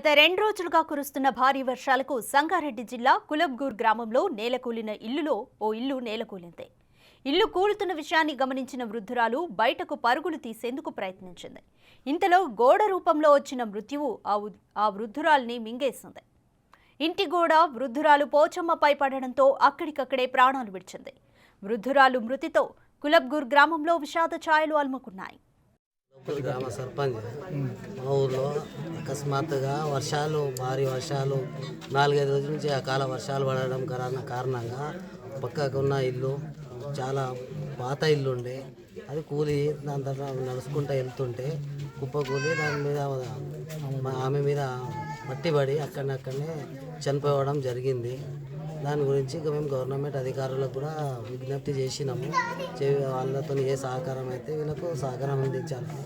గత రెండు రోజులుగా కురుస్తున్న భారీ వర్షాలకు సంగారెడ్డి జిల్లా కులబ్గూర్ గ్రామంలో నేలకూలిన ఇల్లులో ఓ ఇల్లు నేలకూలింది. ఇల్లు కూలుతున్న విషయాన్ని గమనించిన వృద్ధురాలు బయటకు పరుగులు తీసేందుకు ప్రయత్నించింది. ఇంతలో గోడ రూపంలో వచ్చిన మృత్యువు ఆ వృద్ధురాల్ని మింగేసింది. ఇంటి గోడ వృద్ధురాలు పోచమ్మపై పడడంతో అక్కడికక్కడే ప్రాణాలు విడిచింది. వృద్ధురాలు మృతితో కులబ్గూర్ గ్రామంలో విషాద ఛాయలు అలుముకున్నాయి. గ్రామ సర్పంచ్. మా ఊర్లో అకస్మాత్తుగా వర్షాలు భారీ వర్షాలు నాలుగైదు రోజుల నుంచి అకాల వర్షాలు పడడం కారణ కారణంగా పక్కకున్న ఇల్లు చాలా పాత ఇల్లు ఉండే అది కూలి దాని తర్వాత నడుచుకుంటూ వెళ్తుంటే కుప్ప కూలి దాని మీద ఆమె మీద మట్టి పడి అక్కడనే చనిపోవడం జరిగింది. దాని గురించి ఇక మేము గవర్నమెంట్ అధికారులకు కూడా విజ్ఞప్తి చేసినాము. వాళ్ళతో ఏ సహకారం అయితే వీళ్ళకు సహకారం అందించాలి.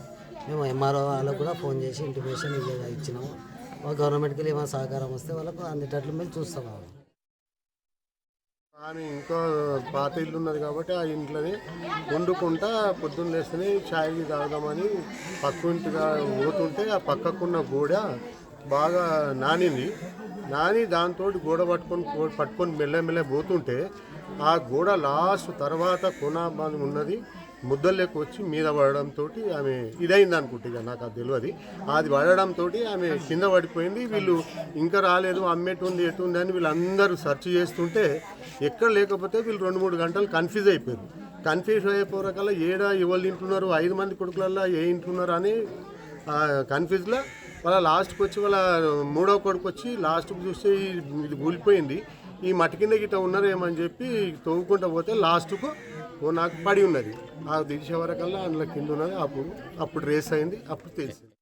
మేము ఎంఆర్ఓ వాళ్ళకు కూడా ఫోన్ చేసి ఇంటిమేషన్ ఇచ్చినాము. వాళ్ళ గవర్నమెంట్కి వెళ్ళి ఏమైనా సహకారం వస్తే వాళ్ళకు అందేటట్లు మేము చూస్తాము ఆమె ఇంకో పాత ఇల్లు ఉన్నది కాబట్టి ఆ ఇంట్లోనే వండుకుంటా పొద్దున్న లేస్తేనే ఛాయ్ తాగుదామని పక్క ఇంటిగా పోతుంటే ఆ పక్కకున్న గోడ బాగా నానింది. నాని దాంతో గోడ పట్టుకొని పట్టుకొని పట్టుకొని మెల్లమెల్ల పోతుంటే ఆ గోడ లాస్ట్ తర్వాత కొన ఉన్నది. ముద్దల్లోకి వచ్చి మీద పడడంతో ఆమె ఇదైంది అనుకుంటే ఇక నాకు అది తెలియదు. అది పడడంతో ఆమె కింద పడిపోయింది. వీళ్ళు ఇంకా రాలేదు అమ్మేటుంది ఎటుంది అని వీళ్ళందరూ సెర్చ్ చేస్తుంటే ఎక్కడ లేకపోతే వీళ్ళు రెండు మూడు గంటలు కన్ఫ్యూజ్ అయిపోయారు. కన్ఫ్యూజ్ అయిపోరకల్లా ఏడా ఎవరు తింటున్నారు ఐదు మంది కొడుకులల్లో ఏ ఇంటున్నారు అని కన్ఫ్యూజ్లో వాళ్ళ లాస్ట్కి వచ్చి వాళ్ళ మూడో కొడుకు వచ్చి లాస్ట్కి చూస్తే ఇది కూలిపోయింది. ఈ మట్టి కింద గిట్ట ఉన్నారేమని చెప్పి తవ్వుకుంటూ పోతే లాస్ట్కు ఓ నాకు పడి ఉన్నది. ఆ దిశ వరకల్లా అందులో కింద ఉన్నది. అప్పుడు అప్పుడు రేస్ అయింది. అప్పుడు తెలిసింది.